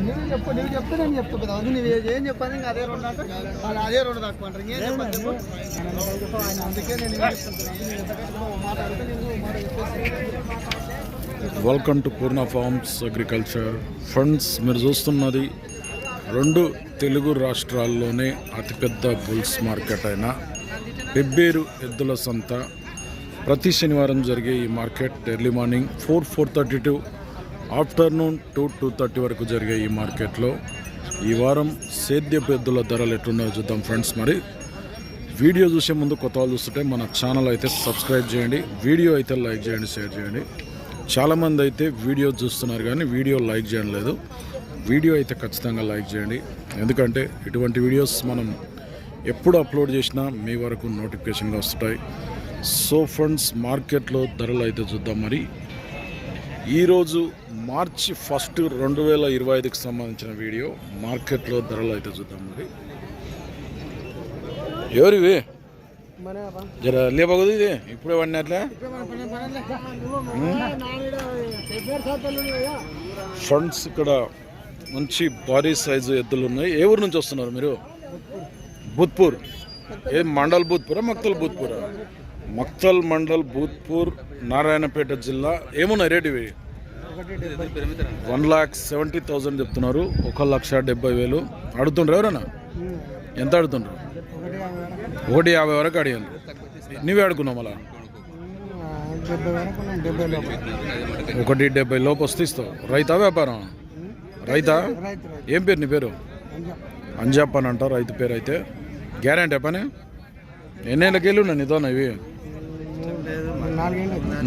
నువ్వు చెప్పు నువ్వు చెప్తే నేను చెప్తా అది నువ్వు ఏం చెప్పాను ఇంకా అదే రెండు అంటే వాళ్ళు అదే రెండు తక్కువ అంటారు ఇంకేం చెప్పాలి చెప్పు? ఆయన అందుకే నేను welcome to Poorna farms agriculture funds మీరు చూస్తున్నది రెండు తెలుగు రాష్ట్రాల్లోనే అతిపెద్ద బుల్స్ మార్కెట్ అయిన పెబ్బేరు ఎద్దుల సంత. ప్రతి శనివారం జరిగే ఈ market early morning four four thirty to afternoon two two thirty వరకు జరిగే ఈ మార్కెట్లో ఈ వారం సేద్య పెద్దుల ధరలు ఎట్లున్నాయో చూద్దాం ఫ్రెండ్స్ మరి. వీడియో చూసే ముందు కొత్త వాళ్ళు చూస్తుంటే మన ఛానల్ అయితే సబ్స్క్రైబ్ చేయండి వీడియో అయితే లైక్ చేయండి షేర్ చేయండి. చాలామంది అయితే వీడియో చూస్తున్నారు కానీ వీడియో లైక్ చేయడం లేదు. వీడియో అయితే ఖచ్చితంగా లైక్ చేయండి. ఎందుకంటే ఇటువంటి వీడియోస్ మనం ఎప్పుడు అప్లోడ్ చేసినా మీ వరకు నోటిఫికేషన్గా వస్తుంటాయి సో ఫ్రెండ్స్ మార్కెట్లో ధరలు అయితే చూద్దాం మరి. ఈరోజు మార్చి ఫస్ట్ రెండు వేల ఇరవై ఐదుకి సంబంధించిన వీడియో మార్కెట్లో ధరలు అయితే చూద్దాం మరి. ఎవరివి జర లేపగదు ఇది. ఇప్పుడే పడినట్లే ఫ్రంట్స్ ఇక్కడ మంచి భారీ సైజు ఎద్దులు ఉన్నాయి. ఏ ఊరు నుంచి వస్తున్నారు మీరు? భూత్పూర్ ఏ మండల్ భూత్పూరా మక్తల్ భూత్పూరా మక్తల్ మండల్ భూత్పూర్ నారాయణపేట జిల్లా. ఏమున్నాయి రేటు ఇవి? వన్ లాక్ సెవెంటీ థౌజండ్ చెప్తున్నారు. ఒక లక్ష డెబ్బై వేలు. అడుగుతుండ్రు ఎవరన్నా ఎంత అడుగుతుండ్రు? ఒకటి యాభై వరకు అడిగాను నువ్వే అడుగున్నావు మళ్ళా? ఒకటి డెబ్బై లోపు వస్తే ఇస్తావు రైతా వ్యాపారం? రైతా? ఏం పేరు నీ పేరు? అంజాప్ అని అంటారు రైతు పేరు అయితే గ్యారంటీ పని? ఎన్నేళ్ళకి వెళ్ళి ఉన్నా నీతో ఇవి?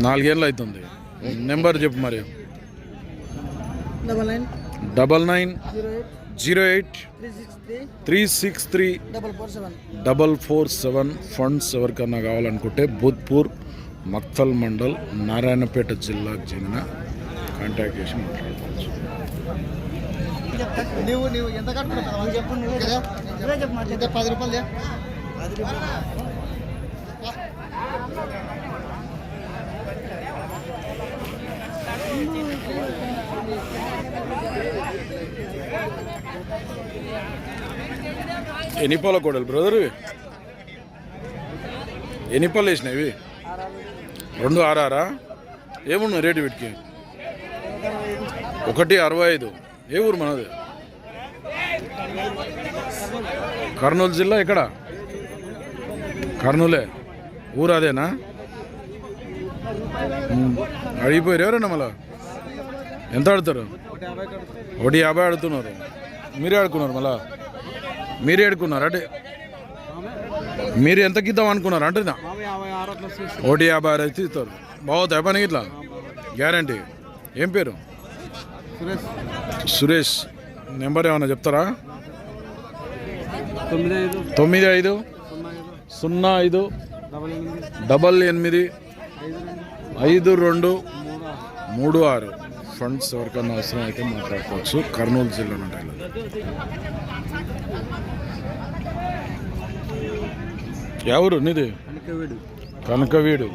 నాలుగేళ్ళు అవుతుంది. నెంబర్ చెప్పు మరి. Double nine. Zero eight. Three six three. Double four seven. Funds ఎవరికన్నా కావాలనుకుంటే భూత్పూర్ మక్తల్ మండల్ నారాయణపేట జిల్లాకు చెందిన కాంటాక్ట్ చేసి మాట్లాడుకోవచ్చు. నువ్వు నువ్వు ఎంత కట్టుకుంటావు చెప్పు నువ్వు కదా. చెప్పు ఎంత పది రూపాయలు పది రూపాయలు ఎన్ని పాల కోడలు బ్రదర్ ఇవి ఎన్ని పాలు వేసినాయి ఇవి రెండు ఆరారా? ఏమున్నాయి రేటు వీటికి? ఒకటి అరవై ఐదు ఏ ఊరు మనది? కర్నూలు జిల్లా ఎక్కడ? కర్నూలే. ఊరు అదేనా? ఉమ్. అడిగిపోయారు ఎవరన్నా మళ్ళా? ఎంత ఆడతారు? ఒకటి యాభై ఆడుతున్నారు. మీరే ఆడుకున్నారు మళ్ళా? మీరే ఆడుకున్నారు? అంటే మీరు ఎంతకి ఇద్దాం అనుకున్నారు? అంటున్నా. ఒకటి యాభై ఆరు అయితే ఇస్తారు. బాగుతాయి పని ఇట్లా గ్యారంటీ. ఏం పేరు? సురేష్. నెంబర్ ఏమైనా చెప్తారా? తొమ్మిది ఐదు. సున్నా ఐదు. డబల్ ఎనిమిది. ఐదు రెండు. మూడు ఆరు. ఫండ్స్ ఎవరికైనా అవసరం అయితే మాట్లాడుకోవచ్చు. కర్నూలు జిల్లా ఉంటాయి ఎవరు? నీది? కనకవీడు.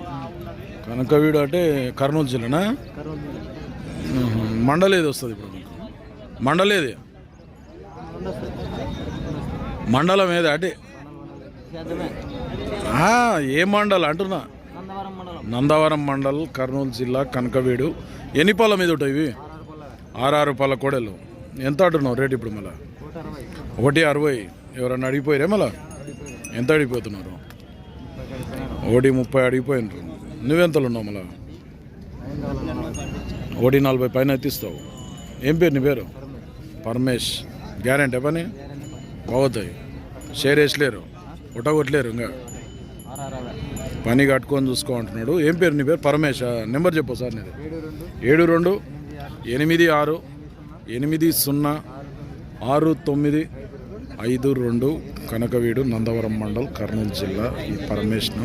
కనకవీడు. అంటే కర్నూలు జిల్లానా? కర్నూలు ఉహు. మండల్ ఏది వస్తుంది ఇప్పుడు మీకు మండల్ ఏది? మండలం ఏది? అంటే. ఏ మండల్? అంటున్నా. నందవరం మండల్ కర్నూలు జిల్లా కనకవీడు. ఎన్ని పాల మీద ఉంటాయి ఇవి? ఆరారు పాల కోడలు. ఎంత అంటున్నావు రేట్ ఇప్పుడు మళ్ళా? ఒకటి అరవై. ఎవరన్నా అడిగిపోయారే మళ్ళా? ఎంత అడిగిపోతున్నారు? ఒకటి ముప్పై అడిగిపోయినారు. నువ్వెంతలు ఉన్నావు మళ్ళా? ఒకటి నలభై పైన ఎత్తిస్తావు ఏం పేరు నీ పేరు? పరమేష్. గ్యారంటీ పని? బాగుతాయి షేర్ వేసలేరు ఉటగొట్టలేరు ఇంకా. పని కట్టుకొని చూసుకో అంటున్నాడు. ఏం పేరు నీ పేరు? పరమేష్ నెంబర్ చెప్పు సార్ నీది. ఏడు రెండు ఎనిమిది ఆరు ఎనిమిది సున్నా ఆరు తొమ్మిది ఐదు రెండు కనకవీడు నందవరం మండల్ కర్నూలు జిల్లా ఈ పరమేష్ను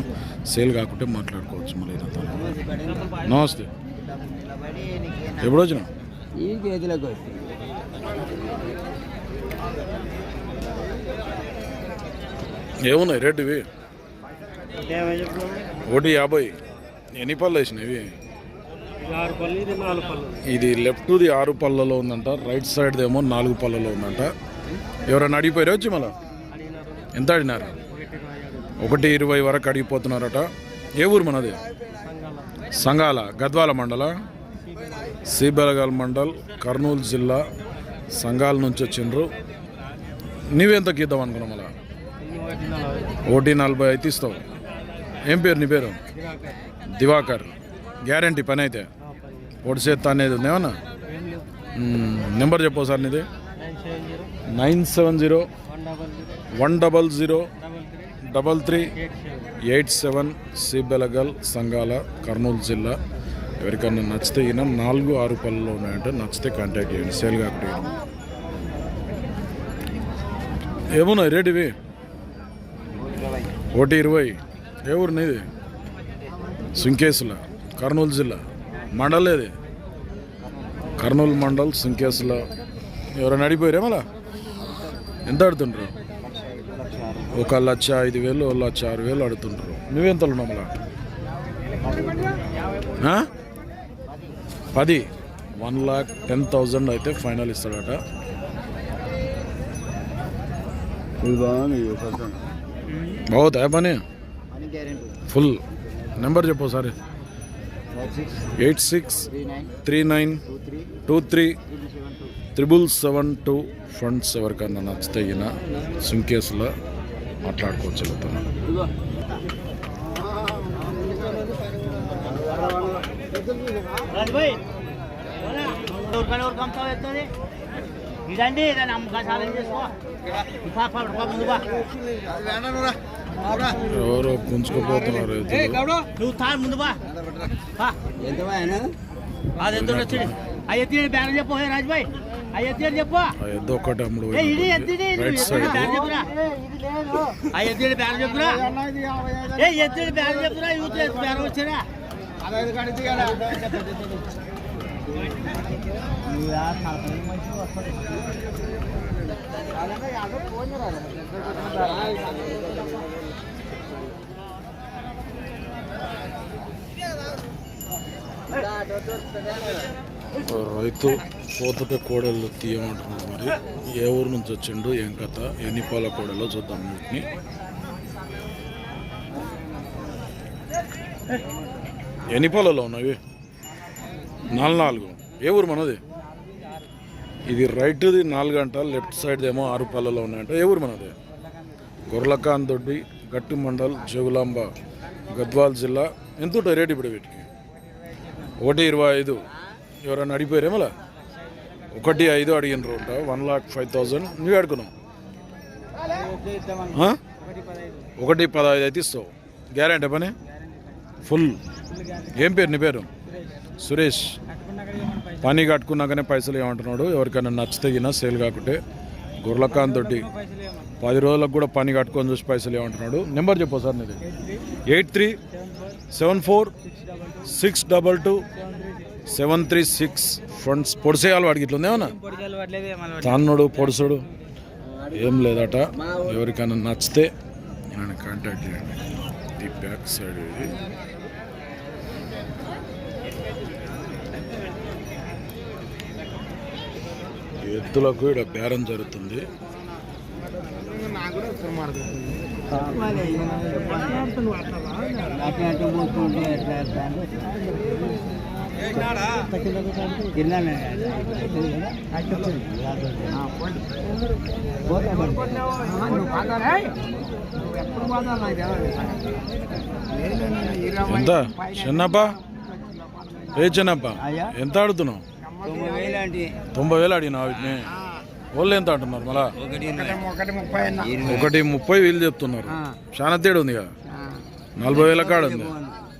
సేల్ కాకుంటే మాట్లాడుకోవచ్చు మళ్ళీ ఇదంతా నమస్తే. ఎప్పుడు వచ్చిన ఏమున్నాయి రేటు ఇవి? ఒకటి యాభై. ఎన్ని పళ్ళు పళ్ళు ఇది ఇది లెఫ్ట్ది ఆరు పళ్ళలో ఉందంట రైట్ సైడ్ ఏమో నాలుగు పళ్ళలో ఉందంట. ఎవరైనా అడిగిపోయారు వచ్చి మళ్ళా? ఎంత అడిగినారు? ఒకటి ఇరవై వరకు అడిగిపోతున్నారట. ఏ ఊరు మనది? సంఘాల సంగాల గద్వాల మండల? శ్రీబెలగల్ మండల్ కర్నూలు జిల్లా సంగాల నుంచి వచ్చిండ్రు. నీవెంతకి ఇద్దాం అనుకున్నావు మళ్ళా? ఒకటి నలభై అయితే ఇస్తావు. ఏం పేరు నీ పేరు? దివాకర్. గ్యారంటీ పని అయితే. ఓటు చేత్తా అనేది ఉందేమన్నా నెంబర్ చెప్పు సార్ నీది. Nine seven zero one double zero double three eight seven Sibelagal సంఘాల సంగాల కర్నూలు జిల్లా. ఎవరికన్నా నచ్చితే ఈయన నాలుగు ఆరు పళ్ళలో ఉన్నాయంటే నచ్చితే కాంటాక్ట్ చేయండి. సేల్ కాకుండా ఏమున్నాయి రేట్ ఇవి? ఒకటి ఇరవై. ఏ ఊరు నీది. సుంకేసుల కర్నూలు జిల్లా. మండల్ ఏది? కర్నూలు మండల్ సుంకేసుల ఎవరైనా అడిగిపోయారే మళ్ళా? ఎంత ఆడుతుండ్రు ఒక లక్ష ఐదు వేలు ఒక లక్ష ఆరు వేలు అడుగుతుంటారు నువ్వెంత ఉన్నావు మళ్ళా? ఆ? పది. వన్ లాక్ టెన్ థౌజండ్ అయితే ఫైనల్ ఇస్తాడట. బాగుతా పని? ఫుల్ నెంబర్ చెప్పు sir eight six three nine two three triple seven two funds ఎవరికన్నా ఎవరికైనా ఎవరికి అమ్ముతావు ఎత్తుంది ఇదండి చేసుకో. ఎవరో గుంజుకుపోతున్నారు ఎద్దులు. నువ్వు తా ముందు. అది ఎంత వచ్చింది ఆ ఎత్తి చెప్పు హే రాజుభాయ్ ఆ ఎత్తి చెప్పు. ఎద్దు ఒక్కటి అమ్ముడు రైట్ సైడ్ ఆ ఎత్తి బ్యాన్ చెప్పురా. ఏ ఎత్తి చెప్పురా యూత్ బ్యాన్ వచ్చారా? రైతు పోతుంటే కోడలు తీయమంటున్నాడు మరి. ఏ ఊరు నుంచి వచ్చిండు? ఏం కథ? ఎన్ని పాల కోడలో చూద్దాం వీటిని. ఎన్ని పాలలో ఉన్నవి? నాలుగు నాలుగు. ఏ ఊరు మనది? ఇది రైట్ది నాలుగు గంట లెఫ్ట్ సైడ్ ఏమో ఆరు పాలలో ఉన్నాయంట. ఏ ఊరు మనది? గొర్లకాన్ దొడ్డి గట్టి మండల్ జగులాంబ గద్వాల్ జిల్లా. ఎంత ఉంటాయి రేటు ఇప్పుడు వీటికి? ఒకటి ఇరవై ఐదు. ఎవరైనా అడిగిపోయారే మళ్ళా? ఒకటి ఐదు అడిగినారు అంట. One lakh five thousand. నువ్వు అడుగున్నావు ఆ? ఒకటి పదహైదు అయితే ఇస్తావు. గ్యారంటీ పని? ఫుల్. ఏం పేరు నీ పేరు? సురేష్. పని కట్టుకున్నాకనే పైసలు ఏమంటున్నాడు ఎవరికైనా నచ్చితే గిన సేల్ కాకుంటే గుర్లకాంత్ తోటి పది రోజులకు కూడా పని కట్టుకొని చూసి పైసలు ఏమంటున్నాడు నెంబర్ చెప్పు సార్ నీది. Eight three seven four six double two seven three six funds పొడిసేయాలి వాడికి ఇట్లా ఉందేమన్నా తన్నుడు పొడుసుడు ఏం లేదట. ఎవరికైనా నచ్చితే నన్ను కాంటాక్ట్ చేయండి. ఈ బ్యాక్ సైడ్ ఇది. ఎద్దులకు ఇక్కడ బేరం జరుగుతుంది. ఎంత? చిన్నప్ప ఏ చిన్నప్ప ఎంత ఆడుతున్నావు? తొంభై వేలు అడిగినా వీటిని? వాళ్ళు ఎంత అంటున్నారు మళ్ళా? ఒకటి ముప్పై వేలు చెప్తున్నారు. చాలా తేడా ఉంది కదా నలభై వేల కాడ ఉంది.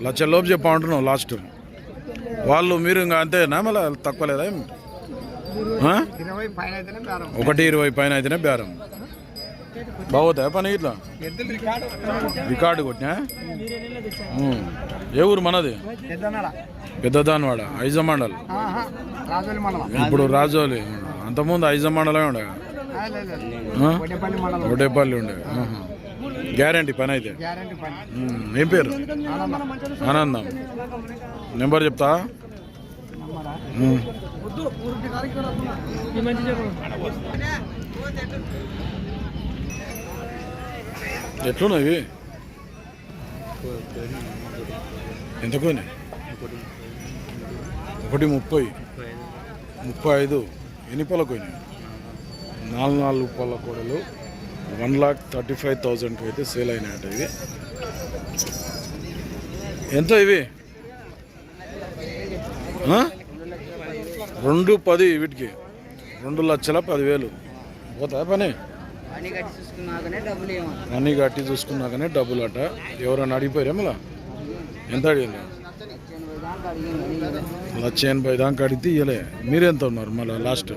లక్ష లోపు చెప్పా అంటున్నావు లాస్ట్ వాళ్ళు మీరు ఇంకా అంతేనా మళ్ళీ? తక్కువ లేదా ఒకటి ఇరవై పైన అయితేనే బేరం. బాగోతా పని ఇట్లా? రికార్డు కొట్టినా. ఏ ఊరు మనది? పెద్దదానివాడ ఐజమండల్ రాజోలి మండలం ఇప్పుడు రాజోలి. అంతకుముందు ఐజమండలమే ఉండే. ఆ? కొట్టేపల్లి మండలం. ఒకటేపల్లి ఉండే. గ్యారంటీ పని అయితే. ఏం పేరు? ఆనందం నెంబర్ చెప్తా. ఎట్లున్నాయి పోయినాయి? ఒకటి ముప్పై. ముప్పై ఐదు. ఎన్ని పళ్ళకు పోయినాయి? నాలుగు నాలుగు పళ్ళ కూడలు. వన్ లాక్ థర్టీ ఫైవ్ థౌజండ్కి అయితే సేల్ అయినాయట ఇవి. ఎంత ఇవి? రెండు పది వీటికి. రెండు లక్షల పదివేలు. పోతా పని? పని కట్టి చూసుకున్నాకనే డబ్బులు ఏమన్నా అన్నీ కట్టి చూసుకున్నాకనే డబ్బులు అట ఎవరైనా అడిగిపోయారా మళ్ళా? ఎంత అడిగింది? లక్ష ఎనభై దాకా అడిగితే ఇవ్వలే మీరెంత ఉన్నారు మళ్ళీ లాస్ట్?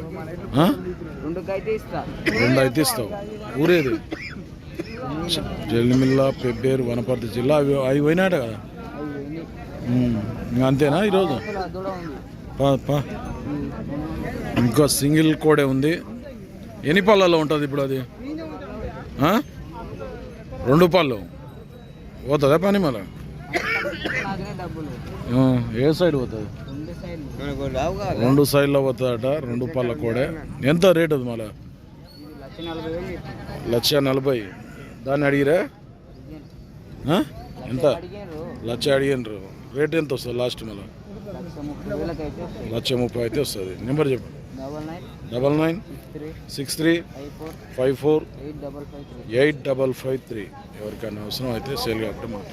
రెండు అయితే ఇస్తావు. ఊరేది? జల్లిమిల్ల పెబ్బేరు వనపర్తి జిల్లా అవి అవి పోయినాట కదా? అంతేనా ఈరోజు? ఇంకా సింగిల్ కోడే ఉంది. ఎన్ని పళ్ళలో ఉంటుంది ఇప్పుడు అది? రెండు పళ్ళు. పోతుందా పని మళ్ళా? ఏ సైడ్ పోతుంది? రెండు సైడ్లు పోతుందట రెండు పళ్ళ కోడే. ఎంత రేట్ అది మళ్ళా లక్ష నలభై. దాన్ని అడిగిరా? ఎంత? లక్ష అడిగినరు. రేట్ ఎంత వస్తుంది లాస్ట్ మళ్ళీ లక్ష ముప్పై అయితే వస్తుంది. నెంబర్ చెప్పు. Double nine six three five four eight double five three. ఎవరికైనా అవసరం అయితే సేల్ కాబట్టి మాట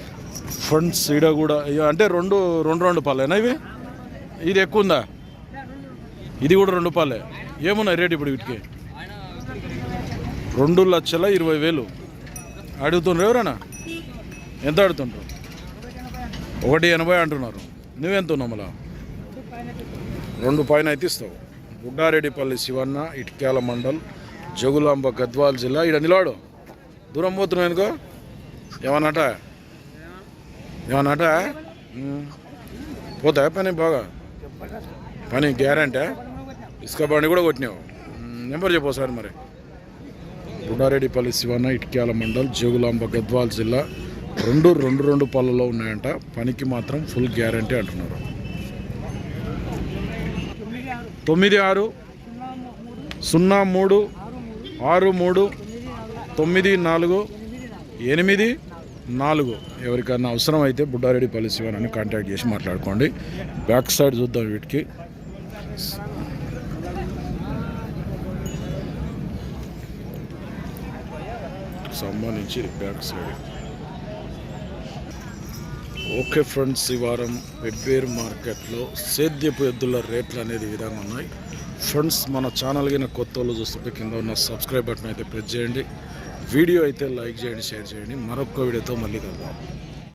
ఫండ్స్ ఈడ కూడా అంటే రెండు రెండు రెండు పాలేనా ఇవి? ఇది ఎక్కువ ఉందా ఇది కూడా రెండు రూపాయలే. ఏమున్నాయి రేట్ ఇప్పుడు వీటికి? రెండు లక్షల ఇరవై వేలు. అడుగుతుండ్రు ఎవరైనా? ఎంత అడుగుతుండ్రు? ఒకటి ఎనభై అంటున్నారు. నువ్వెంత ఉన్నావు మళ్ళా? రెండు పైన అయితే ఇస్తావు. గుడ్డారెడ్డిపల్లి శివన్న ఇటుక్యాల మండల్ జగులాంబ గద్వాల్ జిల్లా. ఇక్కడ నిలవాడు దూరం పోతున్నావు ఎందుకో? ఏమన్నట? ఏమన్నట? ఉమ్. పోతా పని బాగా? పని గ్యారంటీ ఇసుక బండి కూడా కొట్టినావు. నెంబర్ చెప్పు సార్ మరి. రుడారెడ్డిపల్లి శివన్న ఇటుక్యాల మండల్ జోగులాంబ గద్వాల్ జిల్లా రెండు రెండు రెండు పళ్ళలో ఉన్నాయంట. పనికి మాత్రం ఫుల్ గ్యారంటీ అంటున్నారు. తొమ్మిది ఆరు సున్నా మూడు ఆరు మూడు తొమ్మిది నాలుగు ఎనిమిది నాలుగు. ఎవరికైనా అవసరం అయితే బుడ్డారెడ్డి పల్లి శివన్ కాంటాక్ట్ చేసి మాట్లాడుకోండి. బ్యాక్ సైడ్ చూద్దాం వీటికి. సంబంధించి బ్యాక్ సైడ్ ఓకే ఫ్రెండ్స్ ఈ వారం వెబ్బేరు మార్కెట్లో సేద్యపు ఎద్దుల రేట్లు అనేది విధంగా ఉన్నాయి. ఫ్రెండ్స్ మన ఛానల్ కింద కొత్త వాళ్ళు చూస్తుంటే కింద ఉన్న సబ్స్క్రైబ్ బటన్ అయితే ప్రెస్ చేయండి. వీడియో అయితే లైక్ చేయండి షేర్ చేయండి. మరొక వీడియోతో మళ్ళీ కలుద్దాం.